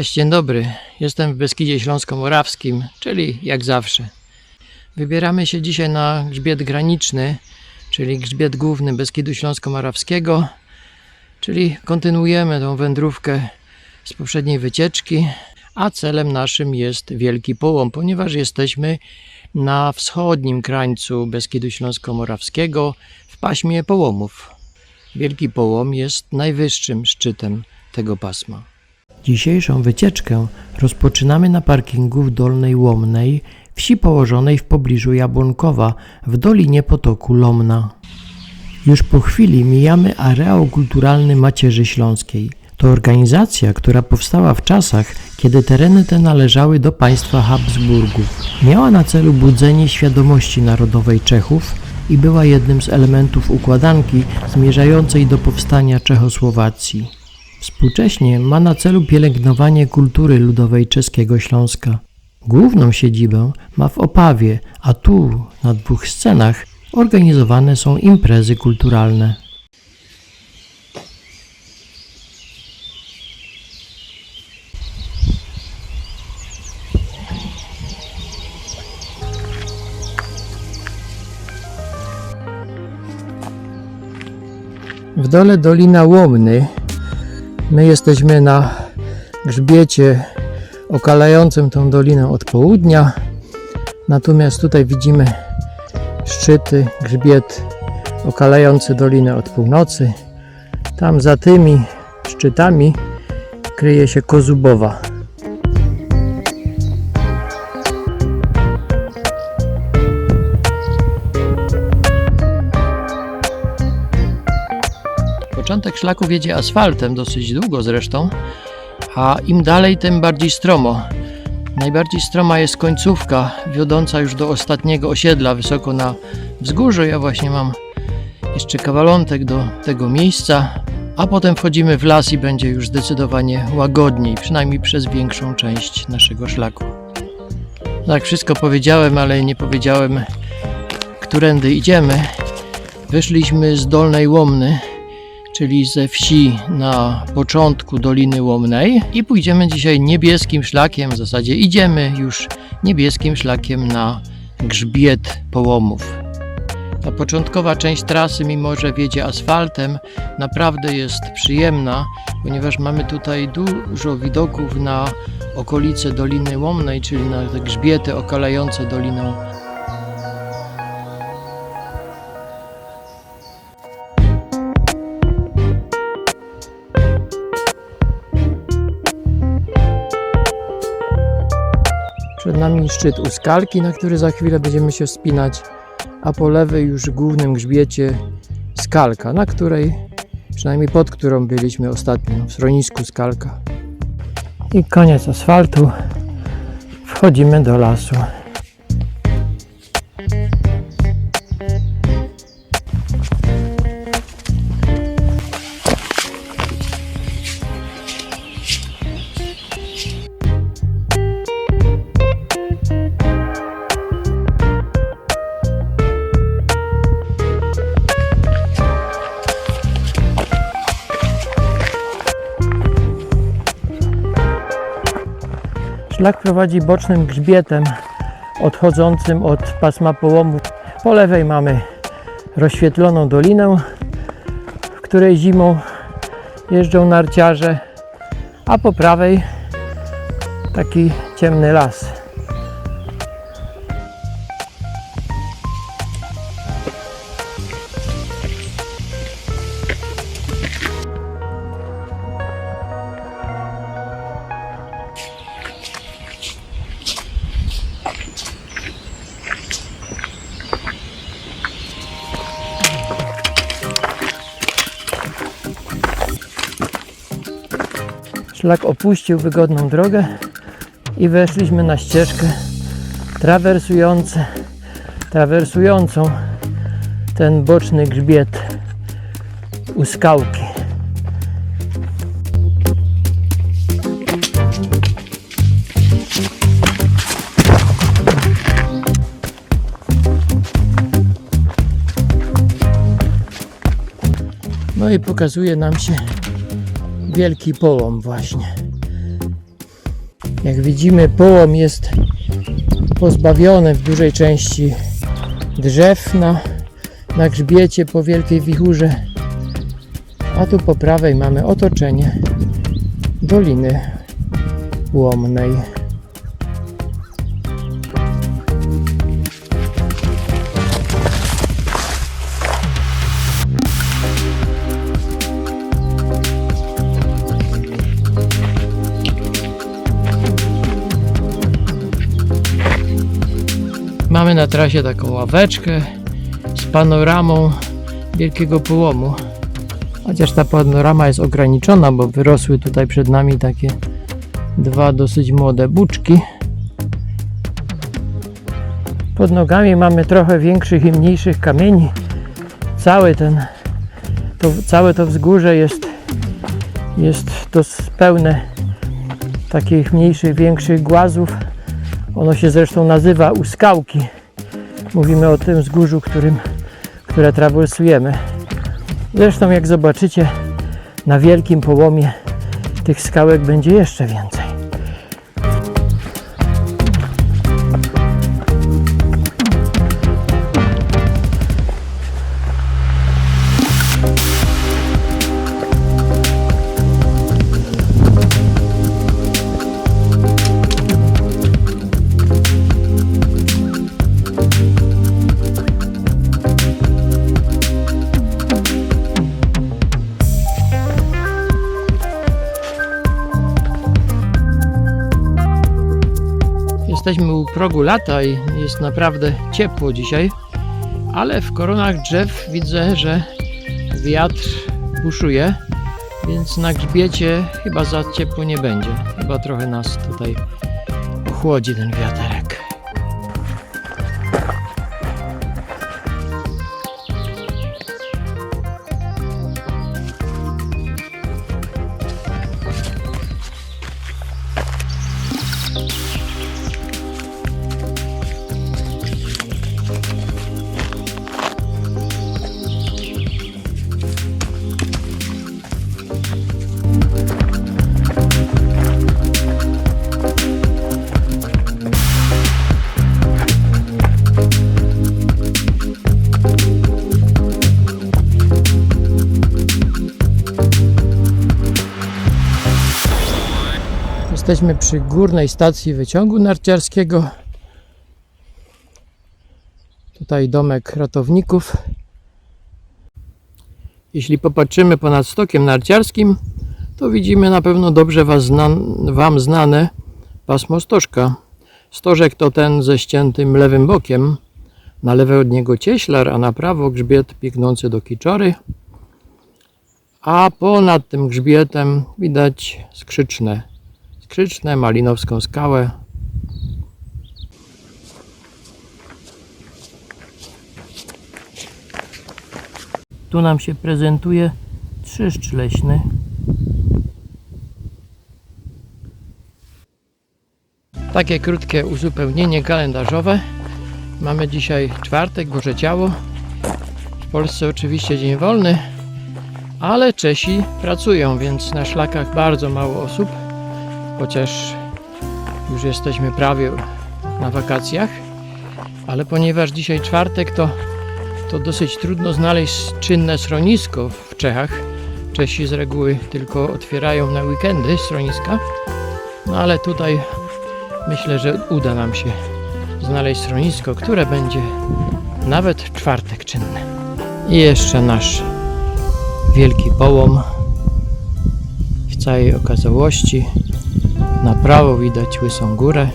Cześć, dzień dobry. Jestem w Beskidzie Śląsko-Morawskim, czyli jak zawsze. Wybieramy się dzisiaj na grzbiet graniczny, czyli grzbiet główny Beskidu Śląsko-Morawskiego, czyli kontynuujemy tą wędrówkę z poprzedniej wycieczki, a celem naszym jest Wielki Połom, ponieważ jesteśmy na wschodnim krańcu Beskidu Śląsko-Morawskiego w paśmie połomów. Wielki Połom jest najwyższym szczytem tego pasma. Dzisiejszą wycieczkę rozpoczynamy na parkingu w Dolnej Łomnej, wsi położonej w pobliżu Jabłonkowa, w dolinie potoku Lomna. Już po chwili mijamy areał kulturalny Macierzy Śląskiej. To organizacja, która powstała w czasach, kiedy tereny te należały do państwa Habsburgów. Miała na celu budzenie świadomości narodowej Czechów i była jednym z elementów układanki zmierzającej do powstania Czechosłowacji. Współcześnie ma na celu pielęgnowanie kultury ludowej czeskiego Śląska. Główną siedzibę ma w Opawie, a tu, na dwóch scenach, organizowane są imprezy kulturalne. W dole Dolina Łomny My jesteśmy na grzbiecie okalającym tą dolinę od południa. Natomiast tutaj widzimy szczyty, grzbiet okalający dolinę od północy. Tam za tymi szczytami kryje się Kozubowa. Początek szlaku wiedzie asfaltem, dosyć długo zresztą, a im dalej, tym bardziej stromo. Najbardziej stroma jest końcówka, wiodąca już do ostatniego osiedla, wysoko na wzgórzu. Ja właśnie mam jeszcze kawalątek do tego miejsca, a potem wchodzimy w las i będzie już zdecydowanie łagodniej, przynajmniej przez większą część naszego szlaku. Tak, wszystko powiedziałem, ale nie powiedziałem, którędy idziemy. Wyszliśmy z Dolnej Łomny, czyli ze wsi na początku Doliny Łomnej i pójdziemy dzisiaj niebieskim szlakiem, w zasadzie idziemy już niebieskim szlakiem na grzbiet połomów. Ta początkowa część trasy, mimo że wiedzie asfaltem, naprawdę jest przyjemna, ponieważ mamy tutaj dużo widoków na okolice Doliny Łomnej, czyli na te grzbiety okalające Dolinę nami szczyt Uskalki, na który za chwilę będziemy się wspinać, a po lewej już głównym grzbiecie Skalka, na której, przynajmniej pod którą byliśmy ostatnio, w schronisku Skalka. I koniec asfaltu. Wchodzimy do lasu. Szlak prowadzi bocznym grzbietem odchodzącym od pasma połomu. Po lewej mamy rozświetloną dolinę, w której zimą jeżdżą narciarze, a po prawej taki ciemny las. Szlak opuścił wygodną drogę i weszliśmy na ścieżkę trawersujące, trawersującą ten boczny grzbiet u skałki. No i pokazuje nam się wielki połom właśnie. Jak widzimy, połom jest pozbawiony w dużej części drzew na, na grzbiecie po wielkiej wichurze. A tu po prawej mamy otoczenie Doliny Łomnej. Mamy na trasie taką ławeczkę z panoramą wielkiego połomu. Chociaż ta panorama jest ograniczona, bo wyrosły tutaj przed nami takie dwa dosyć młode buczki. Pod nogami mamy trochę większych i mniejszych kamieni. Cały ten, to, całe to wzgórze jest, jest to pełne takich mniejszych, większych głazów. Ono się zresztą nazywa Uskałki. Mówimy o tym wzgórzu, którym, które trawersujemy. Zresztą jak zobaczycie na wielkim połomie tych skałek będzie jeszcze więcej. Jesteśmy u progu lata i jest naprawdę ciepło dzisiaj, ale w koronach drzew widzę, że wiatr buszuje, więc na grzbiecie chyba za ciepło nie będzie. Chyba trochę nas tutaj ochłodzi ten wiaterek. Jesteśmy przy górnej stacji wyciągu narciarskiego. Tutaj domek ratowników. Jeśli popatrzymy ponad stokiem narciarskim, to widzimy na pewno dobrze was znan, Wam znane pasmo stożka. Stożek to ten ze ściętym lewym bokiem. Na lewo od niego cieślar, a na prawo grzbiet biegnący do kiczory. A ponad tym grzbietem widać skrzyczne Skrzyczne, Malinowską skałę. Tu nam się prezentuje trzyszcz leśny. Takie krótkie uzupełnienie kalendarzowe. Mamy dzisiaj czwartek, Boże Ciało. W Polsce oczywiście dzień wolny, ale Czesi pracują, więc na szlakach bardzo mało osób chociaż już jesteśmy prawie na wakacjach, ale ponieważ dzisiaj czwartek, to, to dosyć trudno znaleźć czynne schronisko w Czechach. Czesi z reguły tylko otwierają na weekendy schroniska, no ale tutaj myślę, że uda nam się znaleźć schronisko, które będzie nawet czwartek czynne. I jeszcze nasz wielki połom w całej okazałości. Na prawo widać Łysą Górę.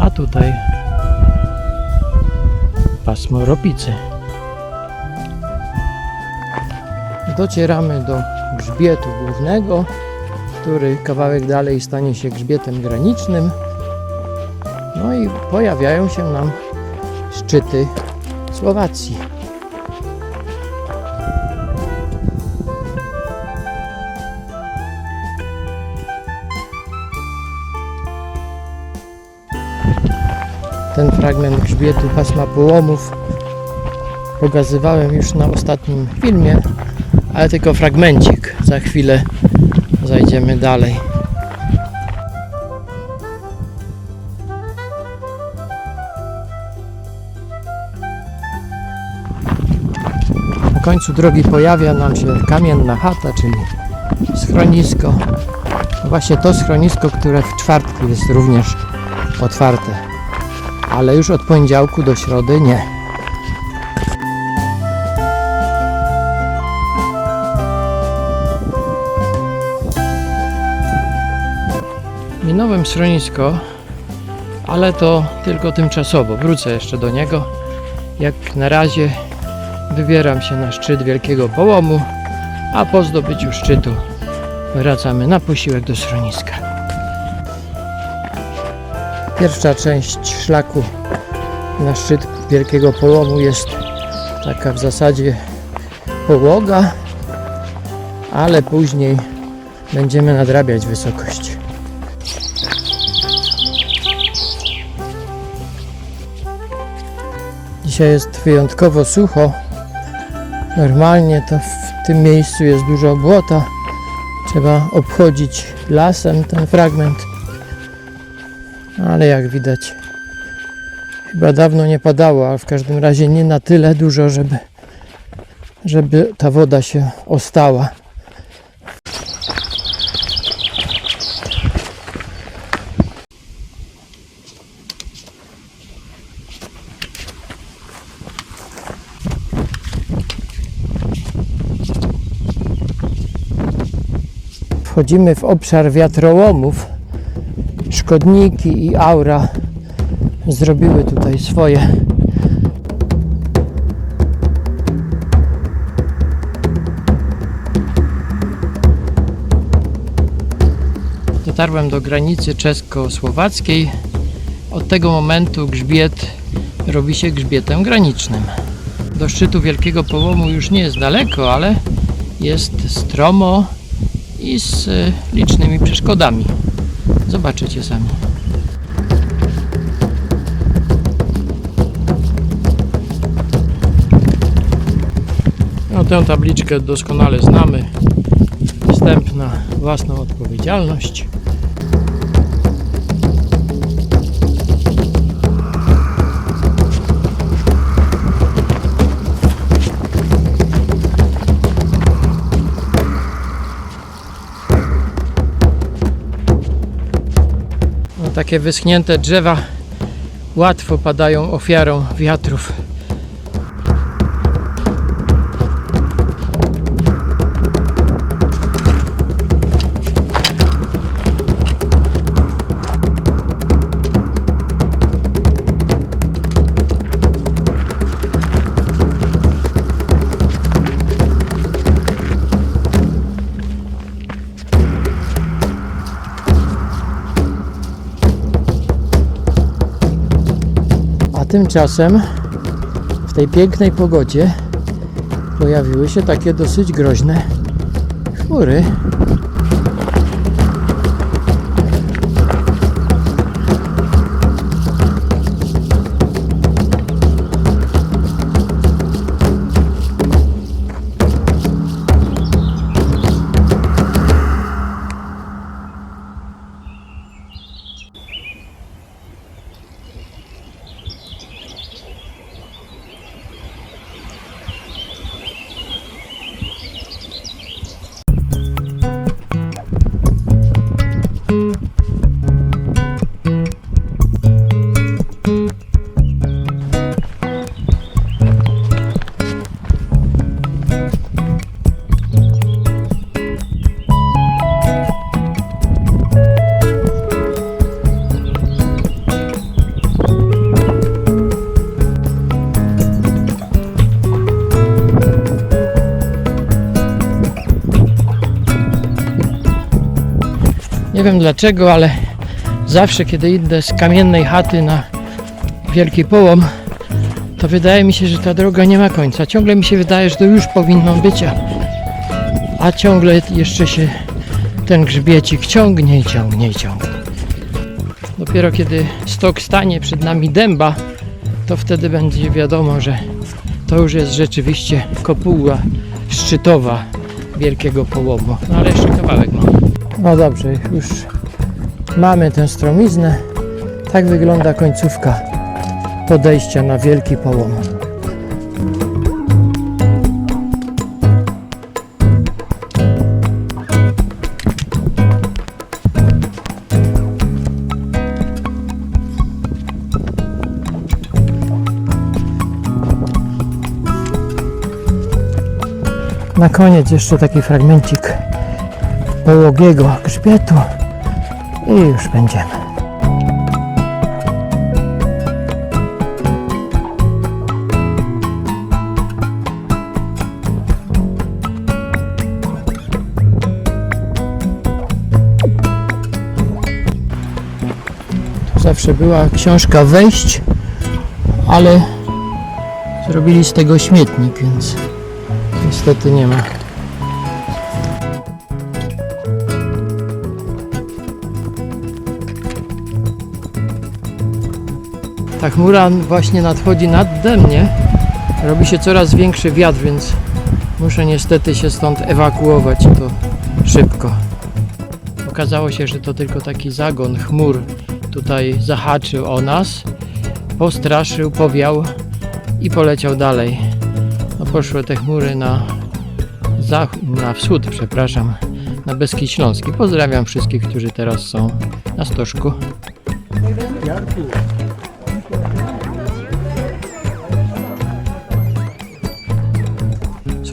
A tutaj pasmo Ropicy. Docieramy do grzbietu głównego, który kawałek dalej stanie się grzbietem granicznym. No i pojawiają się nam szczyty Słowacji. Fragment grzbietu pasma połomów pokazywałem już na ostatnim filmie, ale tylko fragmencik. Za chwilę zajdziemy dalej. Na końcu drogi pojawia nam się kamienna chata, czyli schronisko. Właśnie to schronisko, które w czwartki jest również otwarte, ale już od poniedziałku do środy nie. Minąłem schronisko, ale to tylko tymczasowo. Wrócę jeszcze do niego. Jak na razie wybieram się na szczyt Wielkiego Połomu, a po zdobyciu szczytu wracamy na posiłek do schroniska. Pierwsza część szlaku na szczyt Wielkiego Połomu jest taka w zasadzie połoga, ale później będziemy nadrabiać wysokość. Dzisiaj jest wyjątkowo sucho. Normalnie to w tym miejscu jest dużo błota. Trzeba obchodzić lasem ten fragment. Ale jak widać, chyba dawno nie padało, ale w każdym razie nie na tyle dużo, żeby, żeby ta woda się ostała. Wchodzimy w obszar wiatrołomów. Szkodniki i aura zrobiły tutaj swoje. Dotarłem do granicy czesko-słowackiej. Od tego momentu grzbiet robi się grzbietem granicznym. Do szczytu Wielkiego Połomu już nie jest daleko, ale jest stromo i z e, licznymi przeszkodami. Zobaczycie sami. No, tę tabliczkę doskonale znamy. Wstęp na własną odpowiedzialność. Takie wyschnięte drzewa łatwo padają ofiarą wiatrów. Tymczasem w tej pięknej pogodzie pojawiły się takie dosyć groźne chmury. Nie wiem dlaczego, ale zawsze kiedy idę z kamiennej chaty na wielki połom, to wydaje mi się, że ta droga nie ma końca. Ciągle mi się wydaje, że to już powinno być, a, a ciągle jeszcze się ten grzbiecik ciągnie i ciągnie i ciągnie. Dopiero kiedy stok stanie przed nami dęba, to wtedy będzie wiadomo, że to już jest rzeczywiście kopuła szczytowa wielkiego połomu. No ale jeszcze kawałek mam. No dobrze, już mamy tę stromiznę. Tak wygląda końcówka podejścia na wielki połom. Na koniec jeszcze taki fragmencik połogiego grzbietu i już będziemy. Zawsze była książka wejść, ale zrobili z tego śmietnik, więc niestety nie ma. Ta chmura właśnie nadchodzi nade mnie. Robi się coraz większy wiatr, więc muszę niestety się stąd ewakuować to szybko. Okazało się, że to tylko taki zagon chmur tutaj zahaczył o nas, postraszył, powiał i poleciał dalej. No poszły te chmury na, na wschód, przepraszam, na Beskid Śląski. Pozdrawiam wszystkich, którzy teraz są na stożku.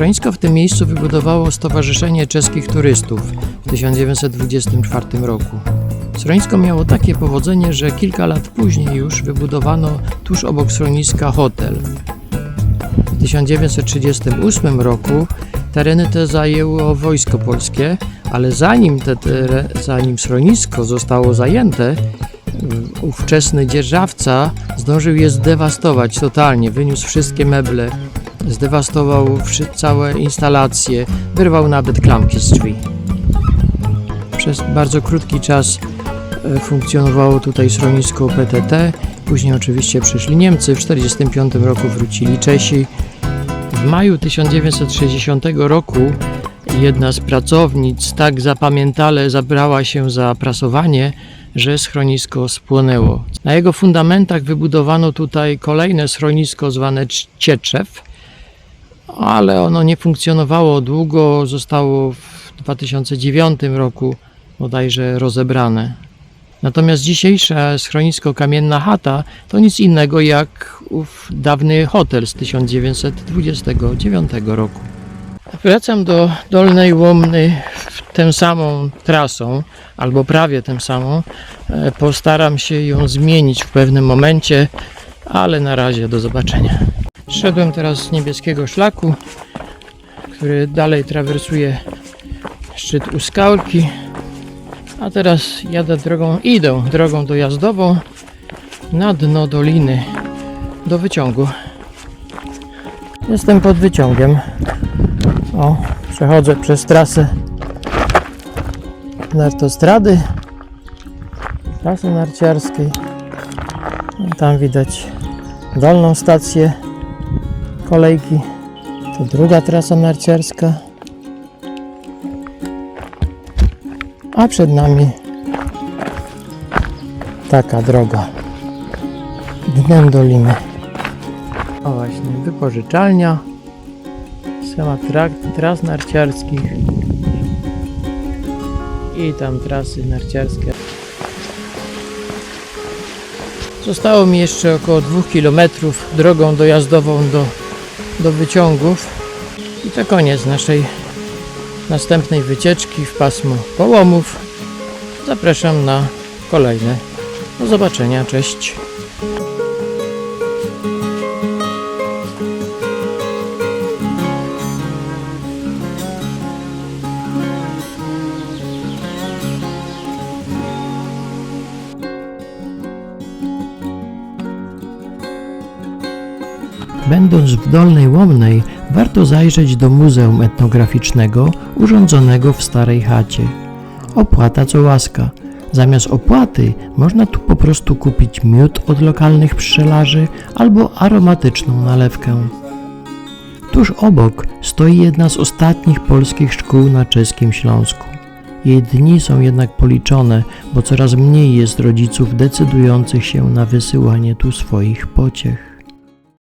Schronisko w tym miejscu wybudowało Stowarzyszenie Czeskich Turystów w 1924 roku. Schronisko miało takie powodzenie, że kilka lat później już wybudowano tuż obok schroniska hotel. W 1938 roku tereny te zajęło Wojsko Polskie, ale zanim, te, zanim schronisko zostało zajęte, ówczesny dzierżawca zdążył je zdewastować totalnie, wyniósł wszystkie meble, zdewastował całe instalacje, wyrwał nawet klamki z drzwi. Przez bardzo krótki czas e, funkcjonowało tutaj schronisko PTT, później oczywiście przyszli Niemcy, w 1945 roku wrócili Czesi. W maju 1960 roku jedna z pracownic tak zapamiętale zabrała się za prasowanie, że schronisko spłonęło. Na jego fundamentach wybudowano tutaj kolejne schronisko zwane Cz- Cieczew, ale ono nie funkcjonowało długo, zostało w 2009 roku bodajże rozebrane. Natomiast dzisiejsze schronisko Kamienna Chata to nic innego jak ów dawny hotel z 1929 roku. Wracam do Dolnej Łomny tę samą trasą, albo prawie tę samą. E, Postaram się ją zmienić w pewnym momencie, ale na razie do zobaczenia. Szedłem teraz z niebieskiego szlaku, który dalej trawersuje szczyt Uskalki, a teraz jadę drogą, idę drogą dojazdową na dno doliny do wyciągu. Jestem pod wyciągiem. O, przechodzę przez trasę nartostrady, trasy narciarskiej. Tam widać dolną stację kolejki. To druga trasa narciarska. A przed nami taka droga dnem doliny. O właśnie, wypożyczalnia, schemat tras narciarskich i tam trasy narciarskie. Zostało mi jeszcze około 2 km drogą dojazdową do, do wyciągów i to koniec naszej następnej wycieczki w pasmo połomów. Zapraszam na kolejne. Do zobaczenia, cześć. Będąc w Dolnej Łomnej, warto zajrzeć do Muzeum Etnograficznego urządzonego w Starej Chacie. Opłata co łaska. Zamiast opłaty można tu po prostu kupić miód od lokalnych pszczelarzy albo aromatyczną nalewkę. Tuż obok stoi jedna z ostatnich polskich szkół na czeskim Śląsku. Jej dni są jednak policzone, bo coraz mniej jest rodziców decydujących się na wysyłanie tu swoich pociech.